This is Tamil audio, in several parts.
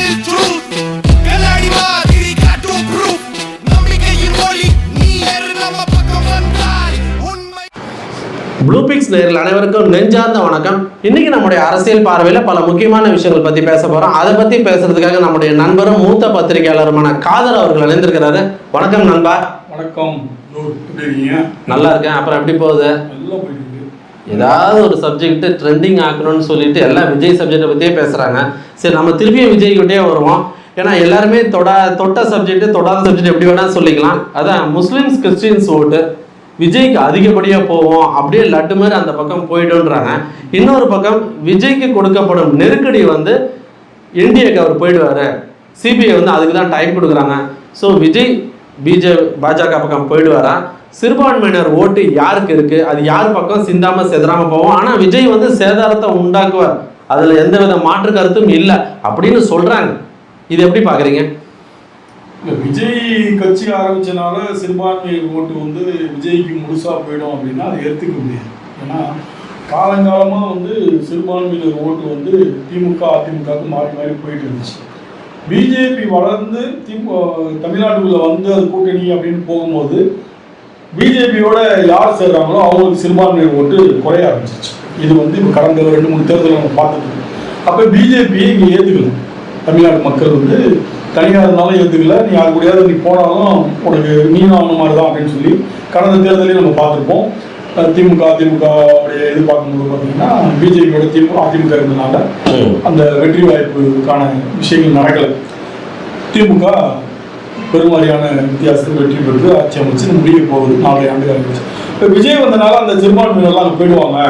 is truth. கண்ணாடி மாதிரி காட்டும் proof நம்பிக்கையின் ஒளி நீ ஏறு நம்ம பக்கம் வந்தால் உண்மை ப்ளூ பிக்ஸ் நேரில் அனைவருக்கும் நெஞ்சார்ந்த வணக்கம். இன்னைக்கு நம்முடைய அரசியல் பார்வையில் பல முக்கியமான விஷயங்கள் பத்தி பேச போறோம். அதை பத்தி பேசுறதுக்காக நம்முடைய நண்பரும் மூத்த பத்திரிகையாளருமான காதர் அவர்கள் இணைந்திருக்கிறாரு. வணக்கம் நண்பா. வணக்கம் நல்லா இருக்கேன். அப்புறம் எப்படி போகுது? ஏதாவது ஒரு சப்ஜெக்ட் ட்ரெண்டிங் ஆக்கணும்னு சொல்லிட்டு எல்லாம் விஜய் சப்ஜெக்டை பற்றியே பேசுகிறாங்க சரி நம்ம திருப்பியும் விஜய் கிட்டே வருவோம். ஏன்னா எல்லாருமே தொடா தொட்ட சப்ஜெக்ட் தொடாத சப்ஜெக்ட் எப்படி வேணால் சொல்லிக்கலாம். அதான் முஸ்லீம்ஸ் கிறிஸ்டின்ஸ் ஓட்டு விஜய்க்கு அதிகப்படியாக போவோம். அப்படியே லட்டு மாதிரி அந்த பக்கம் போயிடுன்றாங்க இன்னொரு பக்கம் விஜய்க்கு கொடுக்கப்படும் நெருக்கடி வந்து என்டிஏக்கு அவர் போயிடுவார். சிபிஐ வந்து அதுக்கு தான் டைம் கொடுக்குறாங்க. ஸோ விஜய் பிஜே பாஜக பக்கம் போயிடுவாரா? சிறுபான்மையினர் ஓட்டு யாருக்கு இருக்கு? அது யார் பக்கம்? சிந்தாம செதறாம போவோம். ஆனா விஜய் வந்து சேதாரத்தை உண்டாக்குவார். அதுல எந்த வித மாற்று கருத்தும் இல்லை. அப்படின்னு சொல்றாங்க. இது எப்படி பாக்குறீங்க? விஜய் கட்சி ஆரம்பிச்சனால சிறுபான்மை ஓட்டு வந்து விஜய்க்கு முழுசா போயிடும் அப்படின்னா அதை ஏற்றுக்க முடியாது. ஏன்னா காலங்காலமா வந்து சிறுபான்மையினர் ஓட்டு வந்து திமுக அதிமுகவுக்கு மாறி மாறி போயிட்டு இருந்துச்சு. பிஜேபி வளர்ந்து திமுக தமிழ்நாட்டுக்குள்ள வந்து அது கூட்டணி அப்படின்னு போகும்போது பிஜேபியோட யார் சேர்றாங்களோ அவங்களுக்கு சிறுபான்மையினர் ஓட்டு குறைய ஆரம்பிச்சிருச்சு. இது வந்து இப்போ கடந்த ரெண்டு மூணு தேர்தலில் நம்ம பார்த்துட்டு அப்போ பிஜேபியை இங்கே ஏற்றுக்கல தமிழ்நாடு மக்கள் வந்து தனியாக இருந்தாலும் ஏற்றுக்கல நீ யார் கூடயாவது நீ போனாலும் உனக்கு நீனும் அவன மாதிரி தான் அப்படின்னு சொல்லி கடந்த தேர்தலையும் நம்ம பார்த்துருப்போம். திமுக அதிமுக அப்படியே இது பார்க்கும்போது பார்த்தீங்கன்னா பிஜேபியோட திமுக அதிமுக இருந்தனால அந்த வெற்றி வாய்ப்புக்கான விஷயங்கள் நடக்கலை. திமுக பெருவாரியான வித்தியாசத்தில் வெற்றி பெற்று ஆட்சி அமைச்சு முடிய போகுது. நாலு ஆண்டுகள் ஆயிடுச்சு இப்போ விஜய் வந்தனால அந்த சிறுபான்மையினர்லாம் அங்கே போயிடுவாங்க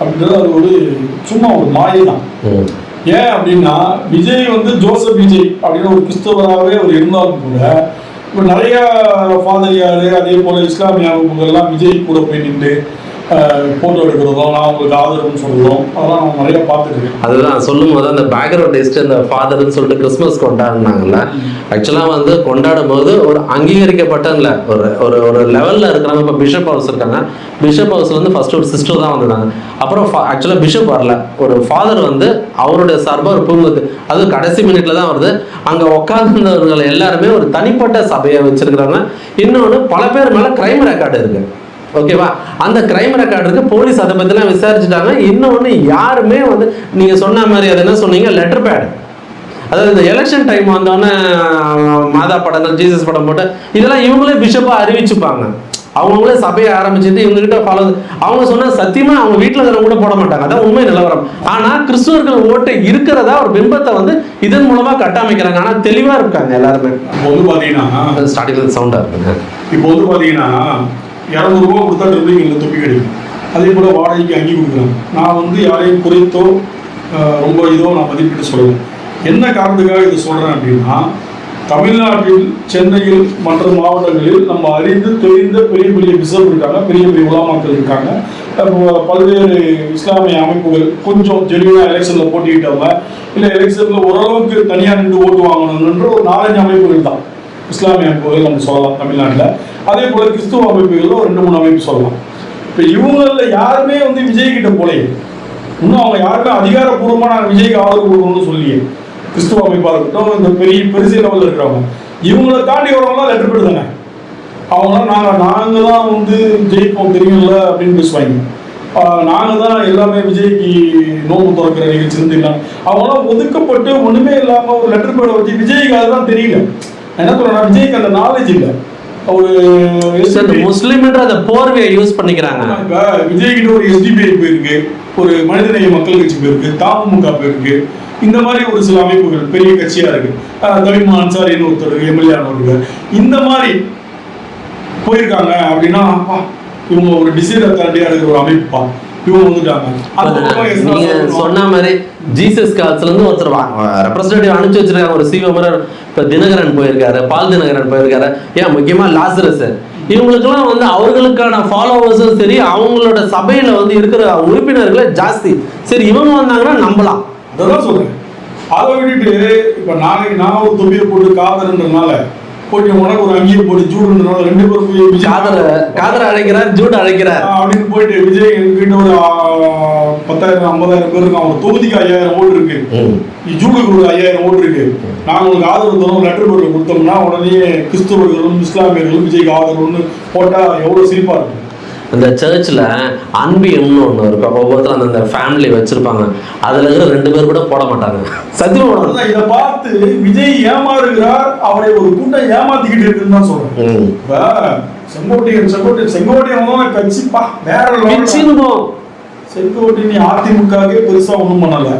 அப்படின்றது அது ஒரு சும்மா ஒரு மாயை தான். ஏன் அப்படின்னா விஜய் வந்து ஜோசப் விஜய் அப்படின்னு ஒரு கிறிஸ்தவராகவே அவர் இருந்தாலும் கூட இப்போ நிறைய ஃபாதரியாரு அதே போல இஸ்லாமிய அமைப்புகள்லாம் விஜய் கூட போய் நின்று ஃபோட்டோ எடுக்கிறதும் நான் உங்களுக்கு ஆதரவுன்னு சொல்கிறதும் அதெல்லாம் நான் நிறையா பார்த்துருக்கேன். அதுதான் சொல்லும் போது அந்த பேக்ரவுண்ட் டெஸ்ட் அந்த ஃபாதர்னு சொல்லிட்டு கிறிஸ்மஸ் கொண்டாடினாங்கல்ல ஆக்சுவலாக வந்து கொண்டாடும் போது ஒரு அங்கீகரிக்கப்பட்ட இல்லை ஒரு ஒரு ஒரு லெவலில் இருக்கிறாங்க இப்போ பிஷப் ஹவுஸ் இருக்காங்க. பிஷப் ஹவுஸ் வந்து ஃபர்ஸ்ட் ஒரு சிஸ்டர் தான் வந்தாங்க அப்புறம் ஆக்சுவலாக பிஷப் வரல. ஒரு ஃபாதர் வந்து அவருடைய சார்பாக ஒரு பூங்குத்து அது கடைசி மினிட்ல தான் வருது. அங்கே உட்காந்துருந்தவர்கள் எல்லாருமே ஒரு தனிப்பட்ட சபையை வச்சிருக்கிறாங்க. இன்னொன்று பல பேர் மேலே கிரைம் ரெக்கார்டு இருக்குது ஓகேவா? அந்த கிரைம் ரெக்கார்டு இருக்கு. போலீஸ் அதை பத்திலாம் விசாரிச்சுட்டாங்க. இன்னொன்று யாருமே வந்து நீங்க சொன்ன மாதிரி அது என்ன சொன்னீங்க? லெட்டர் பேட் அதாவது இந்த எலெக்ஷன் டைம் வந்தோடனே மாதா படங்கள் ஜீசஸ் படம் போட்டு இதெல்லாம் இவங்களே பிஷப்பா அறிவிச்சுப்பாங்க. அவங்களே சபையை ஆரம்பிச்சுட்டு இவங்க கிட்ட ஃபாலோ அவங்க சொன்ன சத்தியமா அவங்க வீட்டில் இருக்கிறவங்க கூட போட மாட்டாங்க. அதான் உண்மை நிலவரம். ஆனா கிறிஸ்துவர்கள் ஓட்டு இருக்கிறதா ஒரு பிம்பத்தை வந்து இதன் மூலமா கட்டமைக்கிறாங்க. ஆனா தெளிவா இருக்காங்க எல்லாருமே. இப்போ வந்து பார்த்தீங்கன்னா ஸ்டார்டிங்ல சவுண்டா இருக்குங்க. இப்போ வந்து பார்த்தீங்கன்னா இரநூறுபா கொடுத்தா ட்ரிப்பிங் இல்லை தொப்பி கிடைக்கும். அதே போல் வாடகைக்கு அங்கி கொடுக்குறாங்க நான் வந்து யாரையும் குறைத்தோ ரொம்ப இதோ நான் மதிப்பிட்டு சொல்லுவேன் என்ன காரணத்துக்காக இது சொல்கிறேன் அப்படின்னா தமிழ்நாட்டில் சென்னையில் மற்ற மாவட்டங்களில் நம்ம அறிந்து தெரிந்த பெரிய பெரிய பிசப் இருக்காங்க பெரிய பெரிய உலாமாக்கள் இருக்காங்க. பல்வேறு இஸ்லாமிய அமைப்புகள் கொஞ்சம் ஜெனியூனாக எலெக்ஷனில் போட்டிக்கிட்டவங்க இல்லை எலெக்ஷனில் ஓரளவுக்கு தனியாக நின்று ஓட்டு வாங்கணுன்ற ஒரு நாலஞ்சு அமைப்புகள் தான். இஸ்லாமிய அமைப்புகள் நம்ம சொல்லலாம் தமிழ்நாட்டில். அதே போல் கிறிஸ்துவ அமைப்புகளில் ஒரு ரெண்டு மூணு அமைப்பு சொல்லலாம். இப்போ இவங்களில் யாருமே வந்து விஜய் கிட்ட போலையே. இன்னும் அவங்க யாருமே அதிகாரப்பூர்வமாக நாங்கள் விஜய்க்கு ஆதரவு கொடுக்கணும்னு சொல்லியே கிறிஸ்துவ அமைப்பாக இருக்கட்டும் இந்த பெரிய பெருசு லெவலில் இருக்கிறவங்க. இவங்களை தாண்டி வரவங்களாம் லெட்டர் பேர் அவங்களாம் நாங்கள் நாங்கள் தான் வந்து ஜெயிப்போம் தெரியும்ல அப்படின்னு பேசுவாங்க. நாங்கள் தான் எல்லாமே விஜய்க்கு நோம்பு திறக்கிற நிகழ்ச்சி இருந்து இல்லாம அவங்களாம் ஒதுக்கப்பட்டு ஒன்றுமே இல்லாமல் ஒரு லெட்டர் போட வச்சு விஜய்க்கு அதுதான் தெரியல. என்ன சொல்றேன்னா விஜய்க்கு அந்த நாலேஜ் இல்லை. ஒரு முஸ்லீம்ன்ற அந்த போர்வையை யூஸ் பண்ணிக்கிறாங்க. விஜய் கிட்ட ஒரு எஸ்டிபிஐ போயிருக்கு ஒரு மனிதநேய மக்கள் கட்சி போயிருக்கு தமுக போயிருக்கு. இந்த மாதிரி ஒரு சில அமைப்புகள் பெரிய கட்சியா இருக்கு. தலிமா அன்சாரின்னு ஒருத்தர் எம்எல்ஏ ஆனவர்கள் இந்த மாதிரி போயிருக்காங்க அப்படின்னா அப்பா, இவங்க ஒரு டிசைட் அத்தாரிட்டியா இருக்கிற ஒரு அமைப்புப்பா. இவங்க வந்துட்டாங்க. நீங்க சொன்ன மாதிரி ஜீசஸ் கால்ஸ்ல இருந்து ஒருத்தர் ரெப்ரஸன்டேட்டிவ் அனுப்பிச்சு வச்சிருக்காங்க. ஒரு சிவமரர் இப்போ தினகரன் போயிருக்காரு பால் தினகரன் போயிருக்காரு. ஏன் முக்கியமா லாசரஸ் இவங்களுக்கெல்லாம் வந்து அவர்களுக்கான ஃபாலோவர்ஸும் சரி அவங்களோட சபையில வந்து இருக்கிற உறுப்பினர்களை ஜாஸ்தி. சரி இவங்க வந்தாங்கன்னா நம்பலாம். அதான் சொல்கிறேன் அதை விட்டுட்டு இப்ப நாளைக்கு நான் ஒரு தொழில் போட்டு காதல்ன்றதுனால போட்டு உனக்கு ஒரு அங்கேயே போட்டு ஜூடுன்றனால ரெண்டு பேரும் போய் விஜய் காதர காதர அழைக்கிறார் ஜூட் அழைக்கிறார். அப்படின்னு போயிட்டு விஜய் எங்ககிட்ட ஒரு பத்தாயிரம் ஐம்பதாயிரம் பேர் இருக்கான் ஒரு தொகுதிக்கு ஐயாயிரம் ஓட்டு இருக்கு. ம். ஜூடுக்கு ஒரு ஐயாயிரம் ஓட்டு இருக்கு. நாங்க உங்களுக்கு ஆதரவு தரோம் லெட்டர் பேர்ல கொடுத்தோம்னா உடனே கிறிஸ்தவர்களும் இஸ்லாமியர்களும் விஜய்க்கு ஆதரவுன்னு போட்டா எவ்வளவு சிரிப்பா இருக்கும். அந்த சர்ச்சில் அன்பியம்னு ஒன்று இருக்கும். ஒவ்வொருத்தரும் அந்த- அந்த ஃபேமிலி வச்சிருப்பாங்க. அதில் இருக்கிற ரெண்டு பேர் கூட போட மாட்டாங்க. சத்தியமா இதை பார்த்து விஜய் ஏமாறுகிறார் அவரை ஒரு கூட்டம் ஏமாத்திக்கிட்டு இருக்குன்னு தான் சொல்றேன். செங்கோட்டையன் செங்கோட்டையன் செங்கோட்டையன் கட்சிப்பா வேற. செங்கோட்டையன் அதிமுகவே பெருசா ஒண்ணும் பண்ணல.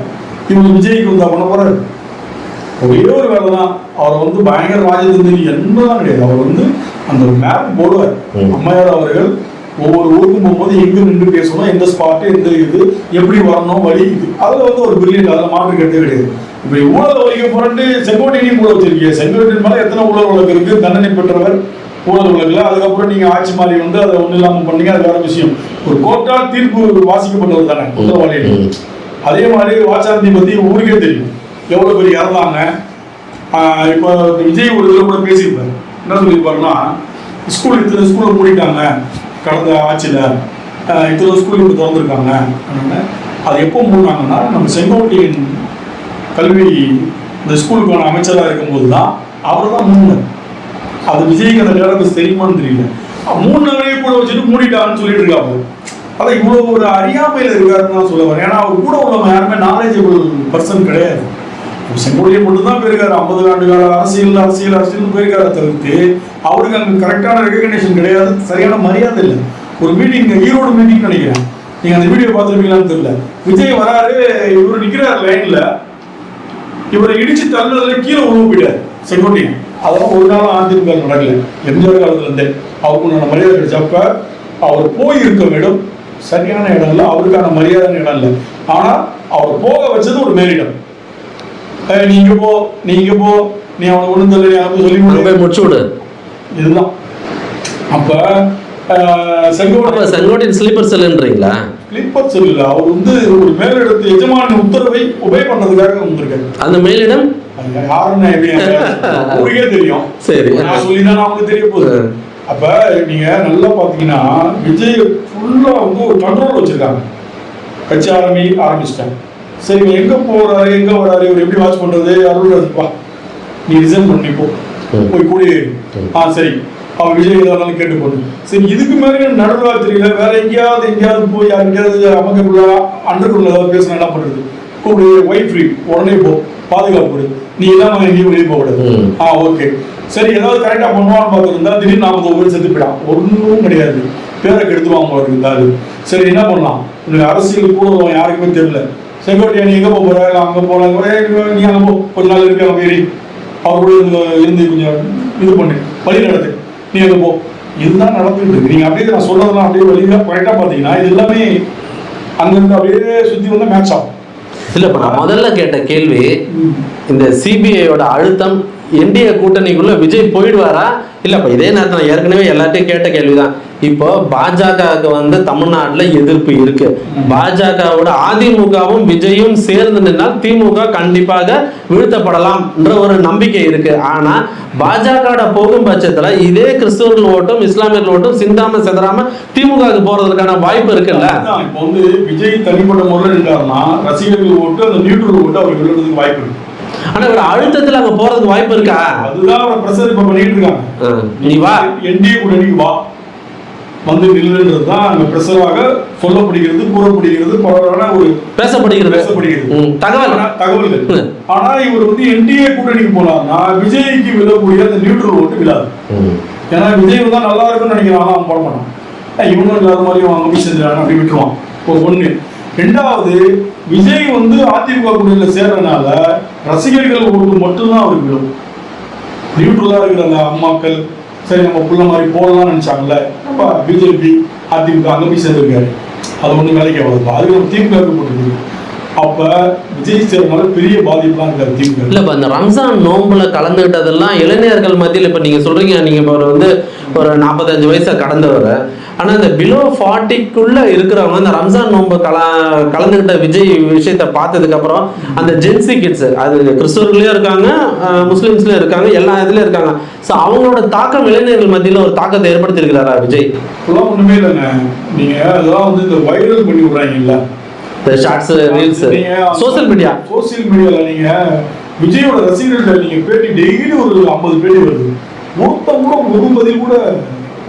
இவங்க விஜய்க்கு வந்தா பண்ண போறாரு. ஒரே ஒரு வேலை தான். அவர் வந்து பயங்கர ராஜதந்திரி என்னதான் கிடையாது அவர் வந்து அந்த மேப் போடுவார். அம்மையார் அவர்கள் ஒவ்வொரு ஊருக்கும் போகும்போது எங்க நின்று பேசணும் எந்த ஸ்பாட் எந்த இது எப்படி வரணும் வழி இது. அதுல வந்து ஒரு பிரில்லியன்ட் அதில் மாற்று கருத்தே கிடையாது. இப்ப ஊழல் வழிக்க புரண்டு செங்கோட்டையனையும் கூட வச்சிருக்கீங்க. செங்கோட்டையன் மேல எத்தனை ஊழல் வழக்கு இருக்கு? தண்டனை பெற்றவர் ஊழல் வழக்குல அதுக்கப்புறம் நீங்க ஆட்சி மாறி வந்து அதை ஒண்ணும் இல்லாம பண்ணீங்க அது வேற விஷயம். ஒரு கோர்ட்டால் தீர்ப்பு வாசிக்கப்பட்டது தானே குற்றவாளிகள். அதே மாதிரி வாச்சாந்தி பத்தி ஊருக்கே தெரியும். எவ்வளவு பேர் இறந்தாங்க? இப்போ விஜய் ஒரு இதில் கூட பேசியிருப்பாரு. என்ன சொல்லியிருப்பாருன்னா ஸ்கூல் இத்தனை ஸ்கூலை மூடிட்டாங்க. கடந்த ஆட்சியில் இத்தனை ஸ்கூல் இப்போ திறந்துருக்காங்க. அப்படின்னா, அது எப்போ மூடினாங்கன்னா நம்ம செங்கோட்டையின் கல்வி இந்த ஸ்கூலுக்கான அமைச்சராக இருக்கும்போது தான் அவர் தான் மூணு அது விஜய்க்கு அந்த டேட்டாபேஸ் தெரியுமான்னு தெரியல. மூணு கூட வச்சுட்டு மூடிட்டான்னு சொல்லிட்டு இருக்காங்க அதான் இவ்வளோ ஒரு அறியாமையில் இருக்காருன்னு நான் சொல்ல வரேன். ஏன்னா அவர் கூட உள்ளவங்க யாருமே நாலேஜபிள் பர்சன் கிடையாது. செங்கோட்டையை மட்டும்தான் போயிருக்காரு. ஐம்பது ஆண்டு கால அரசியல் அரசியல் அரசியல் போயிருக்காரு. தவிர்த்து அவருக்கு அங்க கரெக்டான ரெகக்னேஷன் கிடையாது. சரியான மரியாதை இல்லை. ஒரு மீட்டிங் ஈரோடு மீட்டிங் நினைக்கிறேன். நீங்க அந்த வீடியோ பார்த்துருப்பீங்களான்னு தெரியல. விஜய் வராரு இவர் நிக்கிறார் லைன்ல இவரை இடிச்சு தள்ளுறதுல கீழே உழுவு போயிட்டாரு செங்கோட்டையன். அதெல்லாம் ஒரு நாள் அதிமுக நடக்கல. எம்ஜிஆர் காலத்துல இருந்தே அவருக்கு மரியாதை கிடைச்சப்ப அவர் போய் இருக்க வேண்டும் சரியான இடம் இல்லை அவருக்கான மரியாதையான இடம் இல்லை. ஆனா அவர் போக வச்சது ஒரு மேலிடம். ஏய், நீ இங்க போ. நீ இங்க போ நீ அவனுக்கு ஒண்ணும் தெரியல நீ அவனுக்கு சொல்லி. போய் முடிச்சு விடு. இதுதான். அப்ப செங்கோட்டை செங்கோட்டையின் ஸ்லீப்பர் செல்லுன்றீங்களா கிளிப்பர் சொல்லல அவர் வந்து ஒரு மேலிடத்து எஜமானின் உத்தரவை உபய பண்றதுக்காக வந்திருக்காரு. அந்த மேலிடம்? யாருன்னு ஊருக்கே தெரியும். சரி. நான் சொல்லிதான் நமக்கு தெரிய போகுது. அப்ப நீங்க நல்லா பாத்தீங்கன்னா விஜய் ஃபுல்லா வந்து ஒரு கண்ட்ரோல் வச்சிருக்காங்க. கட்சி ஆரம்பி ஆரம்பிச்சிட்டாங்க. சரி இவன் எங்க போறாரு? எங்க வராரு? இவர் எப்படி வாட்ச் பண்றது? அருள்ராஜ்ப்பா நீ ரிசைன் பண்ணி போ. ம். போய் கூடி. ஆ சரி. அவன் விஜய் ஏதாவது கேட்டு போடு. சரி இதுக்கு மேலே நடுவா தெரியல. வேற எங்கேயாவது எங்கேயாவது போய் யாருக்கையாவது அமைக்கக்குள்ள அண்டருக்குள்ள ஏதாவது பேசினா என்ன பண்றது? கூப்பிடு ஒயிட் ஃப்ரீ உடனே போ. பாதுகாப்பு நீ இல்லாம எங்கேயும் வெளியே போக கூடாது. ம். ஆ ஓகே சரி ஏதாவது கரெக்டா பண்ணுவான்னு பார்த்துருந்தா திடீர்னு நாற்பது பேர் செத்து போயிடான் ஒன்றும் கிடையாது. பேரை கெடுத்துவாங்க இருந்தாரு சரி என்ன பண்ணலாம்? உனக்கு அரசியல் கூட யாருக்குமே தெரியல. செங்கோட்டையா நீ எங்க போக இல்ல அங்க போலாம் கூட நீ அங்க போ. கொஞ்ச நாள் இருக்கு அங்க போய் அவர் கூட இருந்து கொஞ்சம் இது பண்ணு. வழி நடத்து. நீ அங்க போ. இதுதான் நடந்துட்டு இருக்கு. நீங்க அப்படியே நான் சொல்றதெல்லாம் அப்படியே வழியா கரெக்டா பாத்தீங்கன்னா இது எல்லாமே அங்கிருந்து அப்படியே சுத்தி வந்து மேட்ச் ஆகும். இல்ல இப்ப நான் முதல்ல கேட்ட கேள்வி. இந்த சிபிஐயோட அழுத்தம் என்டிஏ கூட்டணிக்குள்ள விஜய் போயிடுவாரா? இல்ல இப்ப இதே நேரத்துல நான் ஏற்கனவே எல்லாத்தையும் கேட்ட கேள்விதான். இப்போ பாஜகவுக்கு வந்து தமிழ்நாட்டுல எதிர்ப்பு இருக்கு. பாஜகவோட அதிமுகவும் விஜயும் சேர்ந்து நின்னால் திமுக கண்டிப்பாக வீழ்த்தப்படலாம்ன்ற ஒரு நம்பிக்கை இருக்கு. ஆனா பாஜக போகும் பட்சத்துல இதே கிறிஸ்தவர்கள் ஓட்டும் இஸ்லாமியர்கள் ஓட்டும் சிந்தாம செதறாம திமுகவுக்கு போறதுக்கான வாய்ப்பு இருக்குல்ல? இப்போ வந்து விஜய் தனிப்பட்ட முறையில் நின்றாருன்னா ரசிகர்கள் ஓட்டு அந்த நியூட்ரல் ஓட்டு அவருக்கு வாய்ப்பு இருக்கு. ஆனா ஒரு அழுத்தத்துல அங்க போறதுக்கு வாய்ப்பு இருக்கா? அதுதான் அவர் பிரஷர் இப்ப பண்ணிட்டு இருக்காங்க. நீ வா. என்டிஏ கூட்டணிக்கு வா. வந்து நில்லுன்றது தான் அங்க பிரஷராக சொல்லப்படுகிறது கூறப்படுகிறது பரவலான ஒரு பேசப்படுகிறது. பேசப்படுகிறது. தகவல். ஆனா, தகவல்கள். ஆனா இவர் வந்து என்டிஏ கூட்டணிக்கு போனார்னா விஜய்க்கு விழக்கூடிய அந்த நியூட்ரல் ஓட்டு விழாது. ஏன்னா விஜய் தான் நல்லா இருக்கும்னு நினைக்கிறான். போட மாட்டான். இவனும் இல்லாத மாதிரி அவன் அங்கே போய் செஞ்சிடான்னு அப்படி விட்டுருவான். ஒரு ஒண்ணு ரெண்டாவது விஜய் வந்து அதிமுக கூட்டணியில சேர்றதுனால ரசிகர்கள் ஓட்டு மட்டும்தான் அவருக்கு விடும் நியூட்ரலாக இருக்கிற அம்மாக்கள். சரி நம்ம புள்ள மாதிரி போடலாம்னு நினைச்சாங்கல்ல. நம்ம பிஜேபி அதிமுக அங்கே போய் சேர்ந்துருக்காரு. அது ஒன்றும் வேலைக்கு ஆகாதுப்பா அதுக்கு நம்ம திமுக போட்டுருக்கு அப்ப விஜய் பெரிய பாதிப்புலாம் இருக்காது இல்ல இப்ப இந்த ரம்ஜான் நோன்புல கலந்துகிட்டதெல்லாம் இளைஞர்கள் மத்தியில் இப்ப நீங்க சொல்றீங்க நீங்க இப்ப வந்து ஒரு நாற்பத்தஞ்சு வயசை கடந்தவர். ஆனா இந்த பிலோ ஃபார்ட்டிக்குள்ள இருக்கிறவங்க இந்த ரம்ஜான் நோன்பு கல கலந்துகிட்ட விஜய் விஷயத்தை பார்த்ததுக்கு அப்புறம் அந்த ஜென்சி கிட்ஸ் அது கிறிஸ்தவர்களையும் இருக்காங்க முஸ்லிம்ஸ்லயும் இருக்காங்க எல்லா இதுலயும் இருக்காங்க. ஸோ அவங்களோட தாக்கம் இளைஞர்கள் மத்தியில ஒரு தாக்கத்தை ஏற்படுத்தி இருக்கிறாரா விஜய் ஒண்ணுமே இல்லைங்க. நீங்க அதெல்லாம் வந்து இந்த வைரல் பண்ணி விடுறாங்கல்ல. இந்த shorts reels social media social மீடியால நீங்க விஜயோட ரசிகர்கள்ட்ட நீங்க பேட்டி டெய்லி ஒரு ஐம்பது பேட்டி வருது. ஒருத்தன் கூட ஒரு பதில் கூட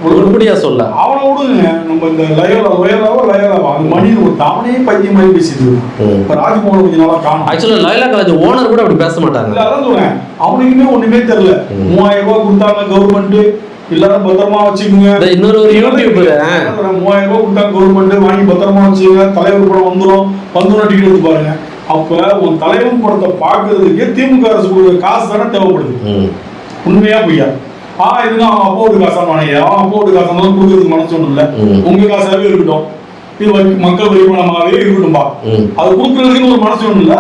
ஒரு உருப்படியா சொல்ல. அவனை விடுங்க. நம்ம இந்த லயோலா லயோலாவா லயோலாவா? அந்த மனிதன் ஒரு தானே பைத்தியம் மாதிரி பேசிட்டு. இப்ப ராஜ்மோகன் கொஞ்ச நாளா காணும். ஆக்சுவலா லைலா காலேஜ் ஓனர் கூட அப்படி பேச மாட்டாங்க. அதான் சொல்றேன். அவனுக்குமே ஒண்ணுமே தெரியல. மூவாயிரம் ரூபாய் கொடுத்தாங்க கவர்மெண்ட் எல்லாரும் பத்திரமா வச்சுக்கோங்க. இன்னொரு ஒரு யூடியூபர் மூவாயிரம் ரூபாய் கொடுத்தாங்க கவர்மெண்ட் வாங்கி பத்திரமா வச்சுக்கோங்க. தலைவர் படம் வந்துரும். வந்துரும் டிக்கெட் எடுத்து பாருங்க. அப்ப உன் தலைவன் படத்தை பாக்குறதுக்கே திமுக அரசு கொடுக்குற காசு தானே தேவைப்படுது. உண்மையா பொய்யா? ஆ இதுனா அவன் அப்பாவோட காசா மானையா அவன் அப்பாவோட காசா இருந்தாலும் கொடுக்கறதுக்கு மனசு ஒண்ணும் இல்ல. உங்க காசாவே இருக்கட்டும். இது மக்கள் வரி பணமாவே இருக்கட்டும்பா. அது கொடுக்கறதுக்குன்னு ஒரு மனசு ஒண்ணும் இல்ல.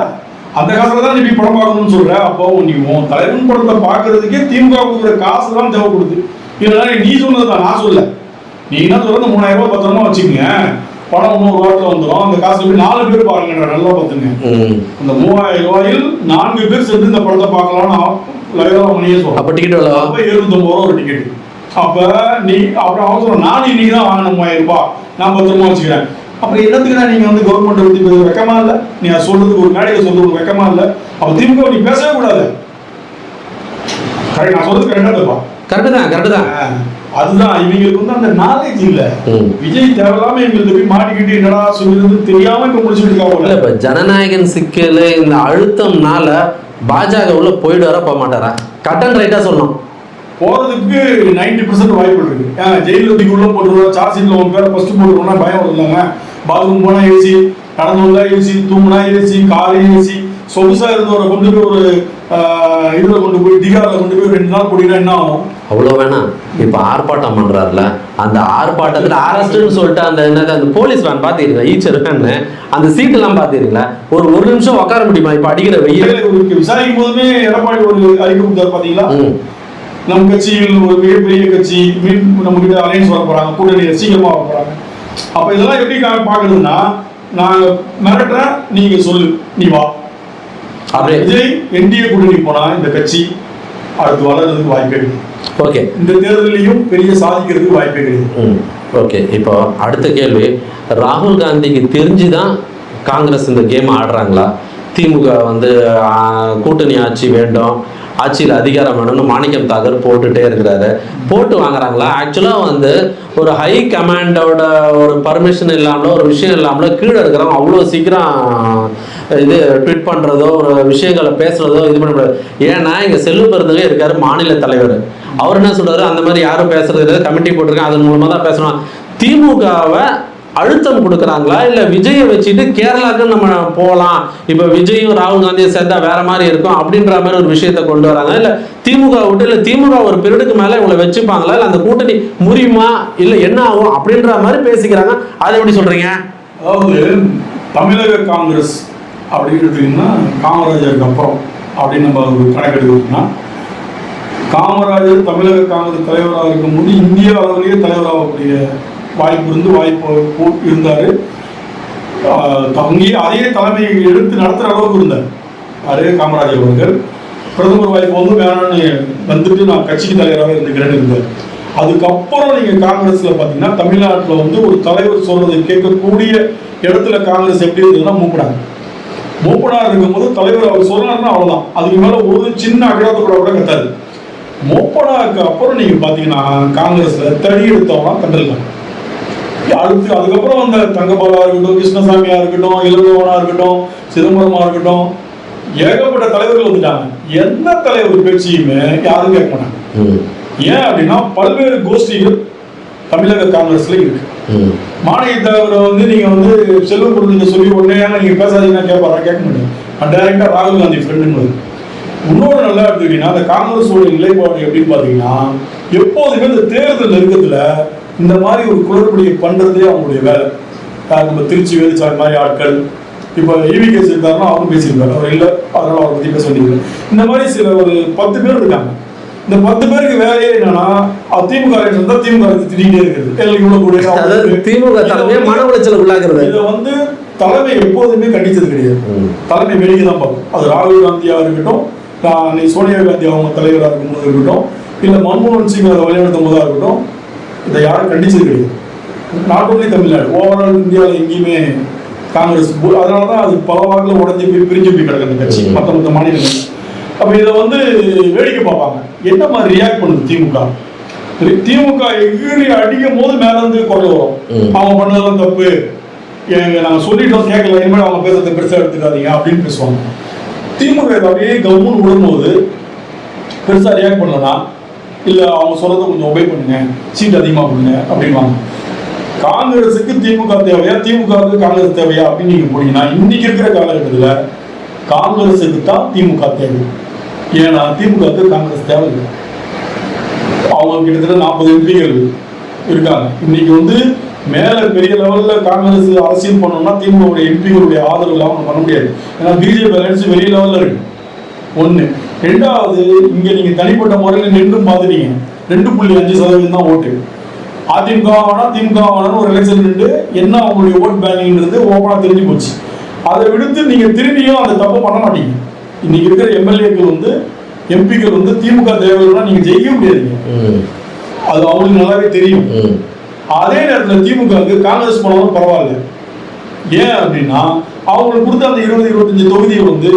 அந்த காசுல தான் நீ படம் பார்க்கணும்னு சொல்ற. அப்போ நீ உன் தலைவன் படத்தை பார்க்கறதுக்கே திமுக கொடுக்குற காசு தான் தேவைப்படுது. இதெல்லாம் நீ சொன்னதுதான் நான் சொல்ல நீ என்ன சொல்ற மூணாயிரம் ரூபாய் பத்திரமா வச்சுக்கங்க. படம் இன்னொரு வாரத்துல வந்துடும் அந்த காசு போய் நாலு பேர் பாருங்கன்ற நல்லா பார்த்துங்க. அந்த மூவாயிரம் ரூபாயில் நான்கு பேர் சென்று இந்த படத்தை பார்க்கலாம்னு லயோலா மணியே சொல்றேன். அப்ப டிக்கெட் அப்ப எழுநூத்தொம்பது ரூபா ஒரு டிக்கெட் அப்ப நீ அப்புறம் அவசரம் நான் இன்னைக்கு தான் வாங்கின மூவாயிரம் ரூபாய். நான் பத்திரமா வச்சுக்கிறேன். அப்புறம் என்னத்துக்குடா நீங்க வந்து கவர்மெண்ட் பத்தி பேச வெக்கமா இல்ல? நீ சொல்றதுக்கு ஒரு மேடையில சொல்றதுக்கு வெக்கமா இல்ல? அப்ப திமுக நீ பேசவே கூடாது. கரெக்ட் நான் சொல்றது கரெக்டா தப்பா கரெக்டு தான் கரெக்டு தான் அதுதான் இவங்களுக்கு வந்து அந்த நாலேஜ் இல்ல. விஜய் தேவையில்லாம எங்களுக்கு போய் மாட்டிக்கிட்டு என்னடா சொல்றது தெரியாம இப்ப முடிச்சுட்டு இல்ல? இருக்காங்க இப்ப ஜனநாயகன் சிக்கல் இந்த அழுத்தம்னால பாஜக உள்ள போயிடுவாரா போக மாட்டாரா? கட்டன் ரைட்டா சொல்லணும். போறதுக்கு நைன்டி பர்சன்ட் வாய்ப்பு இருக்கு. ஜெயில தூக்கி உள்ள போட்டுருவோம் சார்ஜ் ஷீட்ல உங்க பேரை ஃபர்ஸ்ட் போட்டுருவோம்னா பயம் வருதுங்க பாத்ரூம் போனா ஏசி நடந்து வந்தா ஏசி தூங்குனா ஏசி கார் ஏசி சொகுசா இருந்தவரை கொண்டு போய் ஒரு இதுல கொண்டு போய் திகார்ல கொண்டு போய் ரெண்டு நாள் போட்டீங்கன்னா என்ன ஆகும்? அவ்வளவு வேணாம் இப்ப ஆர்ப்பாட்டம் பண்றாருல அந்த ஆர்ப்பாட்டத்துல அரஸ்ட்னு சொல்லிட்டு அந்த என்னது அந்த போலீஸ் வேன் பாத்தீங்களா? ஈச்சர் வேன் அந்த சீட் எல்லாம் பாத்தீங்களா? ஒரு ஒரு நிமிஷம் உட்கார முடியுமா? இப்ப அடிக்கிற வெயில். விசாரிக்கும் போதுமே எடப்பாடி ஒரு அறிக்கை கொடுத்தாரு பாத்தீங்களா? ம். நம் கட்சியில் ஒரு மிகப்பெரிய கட்சி மீன் நம்ம கிட்ட அலையன்ஸ் வர போறாங்க கூட்டணி சீக்கிரமா வர போறாங்க. அப்ப இதெல்லாம் எப்படி பாக்குறதுன்னா நான் மிரட்டுறேன் நீங்க சொல்லு நீ வா. அப்படியே விஜய் என்டிஏ கூட்டணி போனா இந்த கட்சி அடுத்து வளர்றதுக்கு வாய்ப்பே கிடையாது. ஓகே. இந்த தேர்தலையும் பெரிய சாதிக்கிறதுக்கு வாய்ப்பே கிடையாது. ஓகே. இப்போ அடுத்த கேள்வி ராகுல் காந்திக்கு தெரிஞ்சுதான் காங்கிரஸ் இந்த கேம் ஆடுறாங்களா? திமுக வந்து கூட்டணி ஆட்சி வேண்டும் ஆட்சியில் அதிகாரம் வேணும்னு மாணிக்கம் தாகர் போட்டுட்டே இருக்கிறாரு. போட்டு வாங்குறாங்களா? ஆக்சுவலாக வந்து ஒரு ஹை கமாண்டோட ஒரு பர்மிஷன் இல்லாமலோ ஒரு விஷயம் இல்லாமலோ கீழே இருக்கிறவங்க அவ்வளோ சீக்கிரம் இது ட்வீட் பண்ணுறதோ ஒரு விஷயங்களை பேசுறதோ இது பண்ண முடியாது. ஏன்னா இங்கே செல்லு பெருந்தகை இருக்கார் மாநில தலைவர். அவர் என்ன சொல்கிறாரு அந்த மாதிரி யாரும் பேசுறது இல்லை. கமிட்டி போட்டிருக்காங்க. அதன் மூலமாக தான் பேசணும். திமுகவை அழுத்தம் கொடுக்குறாங்களா? இல்லை விஜயை வச்சுட்டு கேரளாவுக்கு நம்ம போகலாம். இப்போ விஜயும் ராகுல் காந்தியும் சேர்ந்தா வேற மாதிரி இருக்கும் அப்படின்ற மாதிரி ஒரு விஷயத்தை கொண்டு வராங்க இல்லை திமுக விட்டு இல்லை திமுக ஒரு பீரியடுக்கு மேலே இவங்களை வச்சுப்பாங்களா? இல்லை அந்த கூட்டணி முறியுமா? இல்லை என்ன ஆகும் அப்படின்ற மாதிரி பேசிக்கிறாங்க. அதை எப்படி சொல்றீங்க? அதாவது தமிழக காங்கிரஸ் அப்படின்னு எடுத்தீங்கன்னா காமராஜருக்கு அப்புறம் அப்படின்னு நம்ம ஒரு கணக்கு காமராஜர் தமிழக காங்கிரஸ் தலைவராக இருக்கும்போது இந்திய அளவிலேயே தலைவராகக்கூடிய வாய்ப்பு இருந்து வாய்ப்பு இருந்தார். இருந்தாரு அங்கேயே அதே தலைமையை எடுத்து நடத்துகிற அளவுக்கு இருந்தார். அதே காமராஜர் அவர்கள். பிரதமர் வாய்ப்பு வந்து வேணாம்னு வந்துட்டு நான் கட்சிக்கு தலைவராக இருந்துக்கிறேன்னு இருந்தார். அதுக்கப்புறம் நீங்கள் காங்கிரஸில் பார்த்தீங்கன்னா தமிழ்நாட்டில் வந்து ஒரு தலைவர் சொல்றதை கேட்கக்கூடிய இடத்துல காங்கிரஸ் எப்படி இருந்ததுன்னா மூப்பிடாங்க மூப்பனார் இருக்கும்போது தலைவர் அவர் சொன்னாருன்னா அவ்வளவுதான். அதுக்கு மேல ஒரு சின்ன அகடாத்த கூட கூட கத்தாது. மூப்பனாருக்கு அப்புறம் நீங்க பாத்தீங்கன்னா காங்கிரஸ்ல தடி எடுத்தவங்க கண்டிருக்காங்க. அடுத்து அதுக்கப்புறம் வந்த தங்கபாலா இருக்கட்டும் கிருஷ்ணசாமியா இருக்கட்டும் இளங்கோவனா இருக்கட்டும் சிதம்பரமா இருக்கட்டும் ஏகப்பட்ட தலைவர்கள் வந்துட்டாங்க. எந்த தலைவர் பேச்சையுமே யாரும் கேட்க மாட்டாங்க. ஏன் அப்படின்னா பல்வேறு கோஷ்டிகள் தமிழக காங்கிரஸ்ல இருக்கு. மாநில தலைவரை வந்து நீங்க வந்து செல்வம் நீங்க சொல்லி உடனே நீங்க பேசாதீங்கன்னா கேட்பாரா கேட்க நான் டைரக்டா ராகுல் காந்தி ஃப்ரெண்டுன்னு இன்னொரு நல்லா எடுத்துக்கிட்டீங்கன்னா அந்த காங்கிரஸோட நிலைப்பாடு எப்படின்னு பாத்தீங்கன்னா எப்போதுமே இந்த தேர்தல் நெருக்கத்துல இந்த மாதிரி ஒரு குளறுபடியை பண்றதே அவங்களுடைய வேலை. நம்ம திருச்சி வேலுச்சாமி மாதிரி ஆட்கள் இப்போ ஈவி கேஸ் இருக்காருன்னா அவரும் பேசியிருக்காரு அவர் இல்லை அதனால அவரை பத்தி பேச வேண்டியது இந்த மாதிரி சில ஒரு பத்து பேர் இருக்காங்க. இந்த பத்து பேருக்கு வேலையே என்னன்னா அது திமுக இருந்தா திமுக திட்டிகிட்டே இருக்குது இவ்வளவு கூட திமுக தலைமையை மன உளைச்சலுக்கு உள்ளாக்குறது இதை வந்து தலைமை எப்போதுமே கண்டிச்சது கிடையாது. தலைமை வெளியே தான் பார்க்கும். அது ராகுல் காந்தியா இருக்கட்டும் ரா- அன்னை சோனியா காந்தி அவங்க தலைவராக இருக்கும்போது இருக்கட்டும் இல்ல மன்மோகன் சிங் அதை வழிநடத்தும் போதா இருக்கட்டும் இதை யாரும் கண்டிச்சது கிடையாது. Not only Tamil Nadu. ஓவரால் இந்தியாவில் எங்கேயுமே காங்கிரஸ் அதனால தான் அது பல வாக்கில் உடஞ்சி போய் பிரிஞ்சு போய் கிடக்கு அந்த கட்சி. மற்ற மற்ற மாநிலங்கள் அப்ப இதை வந்து வேடிக்கை பார்ப்பாங்க. என்ன மாதிரி ரியாக்ட் பண்ணுது திமுக? திமுக எகிரி அடிக்கும் போது மேல இருந்து குரல் வரும். அவங்க பண்ணதெல்லாம் தப்பு. எங்க நாங்க சொல்லிட்டோம் கேட்கல இனிமேல் அவங்க பேசுறதை பெருசா எடுத்துக்காதீங்க அப்படின்னு பேசுவாங்க. திமுக அப்படியே கவர்மெண்ட் விடும்போது பெருசா ரியாக்ட் பண்ணலனா இல்ல அவங்க சொல்றதை கொஞ்சம் ஒபே பண்ணுங்க சீட் அதிகமா கொடுங்க அப்படின்வாங்க. காங்கிரஸுக்கு திமுக தேவையா? திமுகவுக்கு காங்கிரஸ் தேவையா அப்படின்னு நீங்க போனீங்கன்னா இன்னைக்கு இருக்கிற காலகட்டத்துல காங்கிரஸுக்கு தான் திமுக தேவை. ஏன்னா திமுகவுக்கு காங்கிரஸ் தேவையில்லை. அவங்க கிட்டத்தட்ட நாற்பது எம்பிகள் இருக்காங்க. இன்னைக்கு வந்து மேல பெரிய லெவல்ல காங்கிரஸ் அரசியல் பண்ணோம்னா திமுக எம்பிகளுடைய ஆதரவு இல்லாம பண்ண முடியாது. ஏன்னா பிஜேபி அலைன்ஸ் பெரிய லெவல்ல இருக்கு. ஒண்ணு. ரெண்டாவது இங்க நீங்க தனிப்பட்ட முறையில் நின்று பாத்துட்டீங்க. ரெண்டு புள்ளி அஞ்சு சதவீதம் தான் ஓட்டு. அதிமுக வேணா திமுக வேணாம்னு ஒரு எலெக்ஷன் நின்று என்ன அவங்களுடைய ஓட் பேங்கிங்கிறது ஓப்பனா தெரிஞ்சு போச்சு. அதை விடுத்து நீங்க திரும்பியும் அந்த தப்பு பண்ண மாட்டீங்க. இன்னைக்கு இருக்கிற எம்எல்ஏக்கள் வந்து எம்பிக்கள் வந்து திமுக தேவைன்னா நீங்க ஜெயிக்க முடியாதுங்க அது அவங்களுக்கு நல்லாவே தெரியும். அதே நேரத்தில் திமுகவுக்கு காங்கிரஸ் போனாலும் பரவாயில்ல. ஏன் அப்படின்னா அவங்களுக்கு கொடுத்த அந்த இருபது இருபத்தஞ்சு தொகுதியை வந்து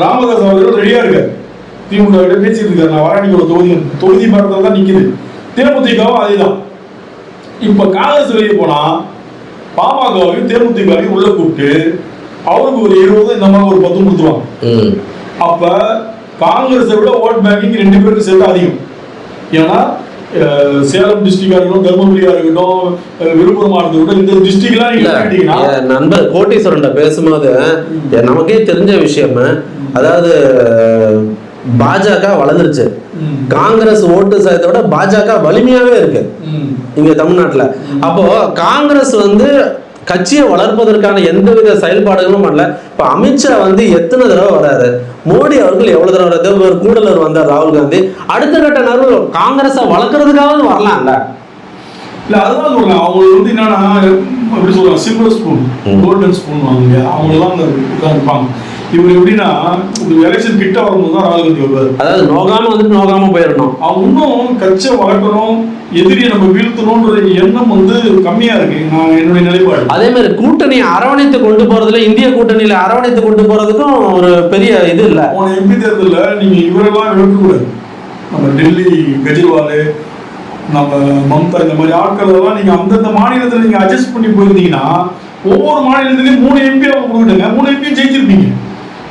ராமதாஸ் அவர்கள் ரெடியா இருக்காரு. திமுக கிட்ட பேசிட்டு இருக்காரு. நான் வராணிக்கு ஒரு தொகுதி தொகுதி மரத்தில் தான் நிக்குது. தேமுதிகவும் அதே தான் இப்ப காங்கிரஸ் வெளியே போனா பாமகவையும் தேமுதிகவையும் உள்ள கூப்பிட்டு அவருக்கு ஒரு இருபது இந்த மாதிரி ஒரு பத்து கொடுத்துருவாங்க. அப்ப காங்கிரஸை விட ஓட் பேங்கிங் ரெண்டு பேருக்கு சேர்த்து அதிகம். ஏன்னா சேலம் டிஸ்ட்ரிக்டா இருக்கட்டும் தர்மபுரியா இருக்கட்டும் விழுப்புரமா இருக்கட்டும் இந்த டிஸ்ட்ரிக்ட்லாம் இல்ல, நண்பர் கோட்டீஸ்வரன் பேசும்போது நமக்கே தெரிஞ்ச விஷயம் அதாவது பாஜக வளர்ந்துருச்சு. காங்கிரஸ் ஓட்டு சதத்தை விட பாஜக வலிமையாவே இருக்கு. இங்க தமிழ்நாட்டுல. அப்போ காங்கிரஸ் வந்து கட்சியை வளர்ப்பதற்கான எந்தவித செயல்பாடுகளும் பண்ணல இப்ப அமித்ஷா வந்து எத்தனை தடவை வராரு? மோடி அவர்கள் எவ்வளவு தடவை வராது ஒரு கூடலூர் வந்தார் ராகுல் காந்தி. அடுத்த கட்ட நகர்வு காங்கிரஸை வளர்க்கறதுக்காவது வரலாம்ல. இல்ல அதுதான் சொல்றேன். அவங்களுக்கு வந்து என்னன்னா எப்படி சொல்றாங்க சில்வர் ஸ்பூன் கோல்டன் ஸ்பூன் வாங்க அவங்க எல்லாம் அந்த இவர் எப்படின்னா எலெக்ஷன் கிட்ட வரும்போது தான் ராகுல் காந்தி வருவார். அதாவது நோகாம வந்துட்டு நோகாம போயிடணும் அவங்க இன்னும் கட்சியை வளர்க்கணும் எதிரியை நம்ம வீழ்த்தணும்ன்ற எண்ணம் வந்து கம்மியா இருக்கு. நான் என்னுடைய நிலைப்பாடு. அதே மாதிரி கூட்டணியை அரவணைத்து கொண்டு போறதுல இந்திய கூட்டணியில அரவணைத்து கொண்டு போறதுக்கும் ஒரு பெரிய இது இல்ல. போன எம்பி தேர்தலில் நீங்க இவரெல்லாம் எடுக்கக்கூடாது நம்ம டெல்லி கெஜ்ரிவால் நம்ம மம்தா இந்த மாதிரி ஆட்கள் எல்லாம் நீங்க அந்தந்த மாநிலத்தில் நீங்க அட்ஜஸ்ட் பண்ணி போயிருந்தீங்கன்னா ஒவ்வொரு மாநிலத்திலையும் மூணு எம்பி அவங்க கொடுத்துட்டுங்க மூணு எம்பி ஜெயிச்சிருப்பீங்க.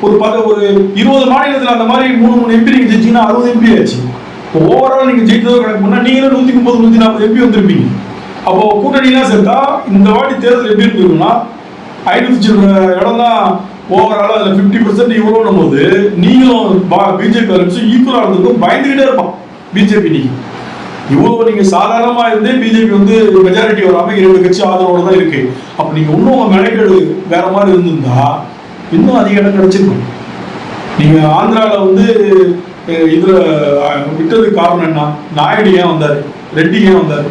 ஒரு பத ஒரு இருபது மாநிலத்தில் அந்த மாதிரி மூணு மூணு எம்பி நீங்கள் ஜெயிச்சீங்கன்னா அறுபது எம்பி ஆச்சு. இப்போ ஓவரால் நீங்கள் ஜெயித்ததோ கணக்கு பண்ணால் நீங்களும் நூற்றி முப்பது நூற்றி நாற்பது எம்பி வந்திருப்பீங்க. அப்போ கூட்டணிலாம் சேர்த்தா இந்த வாட்டி தேர்தல் எப்படி இருக்குன்னா ஐநூற்றி இடம் தான் ஓவரால் அதில் ஃபிஃப்டி பர்சன்ட் இவ்வளோன்னும் போது நீங்களும் பிஜேபி ஆரம்பிச்சு ஈக்குவலாக இருந்ததுக்கும் பயந்துக்கிட்டே இருப்பான் பிஜேபி நீங்கள் இவ்வளவு நீங்க சாதாரணமா இருந்தே பிஜேபி வந்து மெஜாரிட்டி வராம இரண்டு கட்சி ஆதரவோட தான் இருக்கு. அப்ப நீங்க இன்னும் உங்க மெனக்கெடு வேற மாதிரி இருந்திருந்தா இன்னும் அதிக இடம் கிடைச்சிருக்கும் நீங்க ஆந்திரால வந்து இதுல விட்டதுக்கு காரணம் என்ன? நாயுடு ஏன் வந்தாரு? ரெட்டி ஏன் வந்தாரு?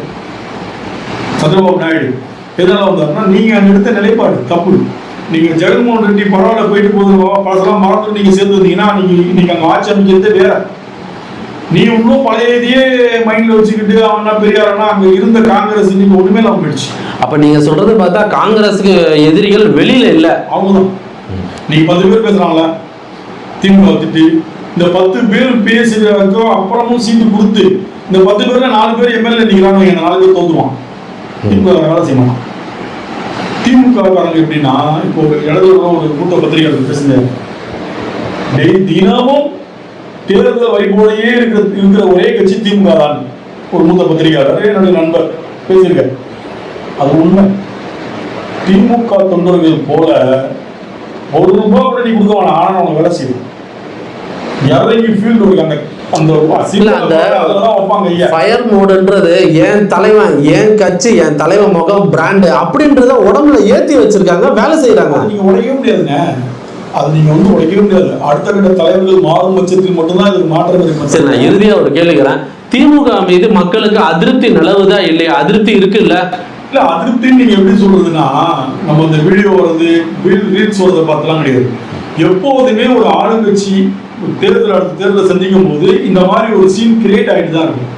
சந்திரபாபு நாயுடு. எதனால வந்தாருன்னா நீங்க அங்க எடுத்த நிலைப்பாடு தப்பு. நீங்க ஜெகன்மோகன் ரெட்டி பரவாயில்ல போயிட்டு போகுது பழசெல்லாம் மறந்து நீங்க சேர்ந்து வந்தீங்கன்னா நீங்க இன்னைக்கு அங்க ஆட்சி அமைக்கிறது வேற. நீ இன்னும் பழைய இதையே மைண்ட்ல வச்சுக்கிட்டு அவனா பெரியாரனா அங்க இருந்த காங்கிரஸ் இன்னைக்கு ஒண்ணுமே இல்லாம போயிடுச்சு. அப்ப நீங்க சொல்றது பார்த்தா காங்கிரஸுக்கு எதிரிகள் வெளியில இல்ல. அவங்கதான். நீங்க பத்து பேர் பேசுறாங்களா திமுக திட்டி இந்த பத்து பேர் பேசுறதுக்கும் அப்புறமும் சீட்டு கொடுத்து இந்த பத்து பேர்ல நாலு பேர் எம்எல்ஏ நிக்கிறாங்க எங்க நாலு பேர் தோத்துவான் திமுக வேலை செய்யணும். திமுக காரங்க எப்படின்னா இப்போ ஒரு இடத்துல ஒரு மூத்த பத்திரிகையாளர் பேசுங்க தினமும் தேர்தல் வைபோடையே இருக்கிற இருக்கிற ஒரே கட்சி திமுக தான். ஒரு மூத்த பத்திரிகையாளர் என்னுடைய நண்பர் பேசியிருக்காரு. அது உண்மை. திமுக தொண்டர்கள் போல ஒரு ரூபாய் கூட நீ கொடுக்க வேணாம். ஆனா அவங்க வேலை செய்யும் இறங்கி ஃபீல்டு இருக்கு அந்த ஃபயர் மோடுன்றது என் தலைவன் என் கட்சி என் தலைவன் முகம் பிராண்டு அப்படின்றத உடம்புல ஏத்தி வச்சிருக்காங்க வேலை செய்யறாங்க நீங்க உடையவே முடியாதுங்க. அது நீங்க வந்து உடைக்கவே முடியாது. அடுத்த கட்ட தலைவர்கள் மாறும் பட்சத்தில் மட்டும்தான் இதுக்கு மாற்றம் இருக்கு சரி நான் இறுதியா ஒரு கேளுக்கிறேன் திமுக மீது மக்களுக்கு அதிருப்தி நிலவுதா இல்லையா? அதிருப்தி இருக்குல்ல? இல்ல அதிருப்தின்னு நீங்க எப்படி சொல்றதுன்னா நம்ம இந்த வீடியோ வருது ரீல்ஸ் வரதை பார்த்துலாம் கிடையாது. எப்போதுமே ஒரு ஆளுங்கட்சி ஒரு தேர்தல் அடுத்த தேர்தலை சந்திக்கும் போது இந்த மாதிரி ஒரு சீன் கிரியேட் ஆகிட்டு தான் இருக்கும்.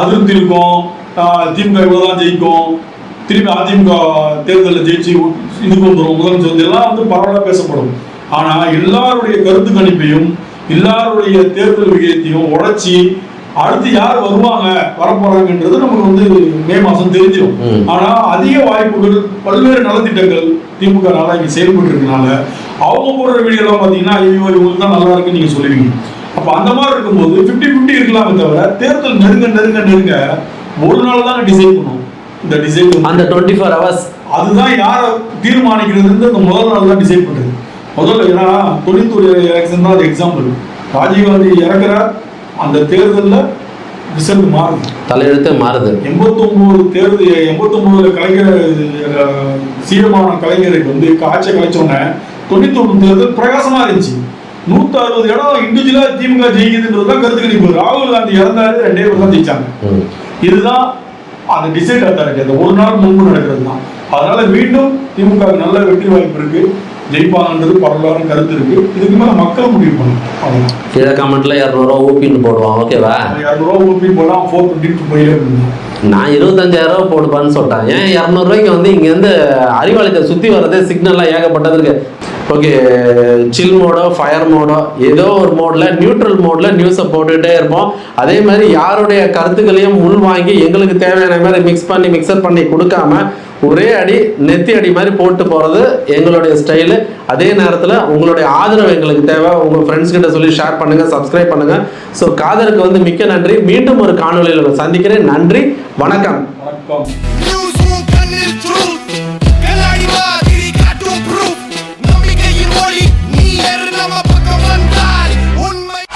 அதிருப்தி இருக்கும். திமுக இவ்வளோதான் ஜெயிக்கும். திரும்பி அதிமுக தேர்தலில் ஜெயிச்சு இதுக்கு வந்துடும் முதலமைச்சர் வந்து எல்லாம் வந்து பரவலாக பேசப்படும். ஆனால் எல்லாருடைய கருத்து கணிப்பையும் எல்லாருடைய தேர்தல் விகிதத்தையும் உடைச்சி அடுத்து யார் வருவாங்க வரப்போறாங்கன்றது நமக்கு வந்து மே மாசம் தெரிஞ்சிடும். ஆனா அதிக வாய்ப்புகள் பல்வேறு நலத்திட்டங்கள் திமுக நாளா இங்க செயல்பட்டு இருக்கனால அவங்க போடுற வீடியோலாம் பாத்தீங்கன்னா ஐயோ இவங்களுக்கு தான் நல்லா இருக்குன்னு நீங்க சொல்லுவீங்க அப்ப அந்த மாதிரி இருக்கும்போது 50 50 இருக்கலாமே தவிர தேர்தல் நெருங்க நெருங்க நெருங்க ஒரு நாள் தான் டிசைட் பண்ணும். இந்த டிசைன் அந்த டுவெண்ட்டி ஃபோர் ஹவர்ஸ் அதுதான் யாரை தீர்மானிக்கிறது அந்த முதல் நாள் தான் டிசைட் பண்றது முதல்ல ஏன்னா தொழில்துறை எலெக்ஷன் தான் அது எக்ஸாம்பிள் ராஜீவ்காந்தி இறக்குறார் அந்த தேர்தலில் ரிசல்ட் மாறுது. தலையெழுத்தே மாறுது. எண்பத்தொன்பது தேர்தல் எண்பத்தொன்பதுல கலைஞர் சீரமான கலைஞருக்கு வந்து காய்ச்சல் கலைச்சோன்னே தொண்ணூத்தொன்று தேர்தல் பிரகாசமா இருந்துச்சு. நூத்தி அறுபது இடம் இண்டிவிஜுவலா திமுக ஜெயிக்குதுன்றது தான் கருத்து கணிப்பு ராகுல் காந்தி இறந்தாரு ரெண்டே பேர் தான் ஜெயிச்சாங்க. இதுதான் அந்த டிசைட் அந்த ஒரு நாள் முன்பு நடக்கிறது தான் அதனால மீண்டும் திமுக நல்ல வெற்றி வாய்ப்பு இருக்கு. ஜெயிப்பாங்கன்றது பரவலான கருத்து இருக்கு. இதுக்கு மேல மக்கள் முடிவு பண்ணணும். கீழே கமெண்ட்ல இரநூறுவா ஊப்பின்னு போடுவான் ஓகேவா? இரநூறுவா ஊப்பி போலாம் ஃபோர் போயிட்டே இருந்தோம் நான் இருபத்தஞ்சாயிரம் ரூபாய் போடுப்பான்னு சொல்லிட்டேன். ஏன் இரநூறுவாய்க்கு வந்து இங்கேருந்து அறிவாலயத்தை சுற்றி வர்றதே சிக்னல்லாம் ஏகப்பட்டது இருக்கு. ஓகே சில் மோடோ ஃபயர் மோடோ ஏதோ ஒரு மோடில் நியூட்ரல் மோடில் நியூஸை போட்டுக்கிட்டே இருப்போம். அதே மாதிரி யாருடைய கருத்துக்களையும் உள் வாங்கி எங்களுக்கு தேவையான மாதிரி மிக்ஸ் பண்ணி மிக்சர் பண்ணி கொடுக்காம ஒரே அடி நெத்தி அடி மாதிரி போட்டு போகிறது எங்களுடைய ஸ்டைலு அதே நேரத்தில் உங்களுடைய ஆதரவு எங்களுக்கு தேவை. உங்கள் ஃப்ரெண்ட்ஸ் கிட்ட சொல்லி ஷேர் பண்ணுங்கள் சப்ஸ்கிரைப் பண்ணுங்கள் ஸோ காதருக்கு வந்து மிக்க நன்றி. மீண்டும் ஒரு காணொலியில் சந்திக்கிறேன். நன்றி வணக்கம். வணக்கம்.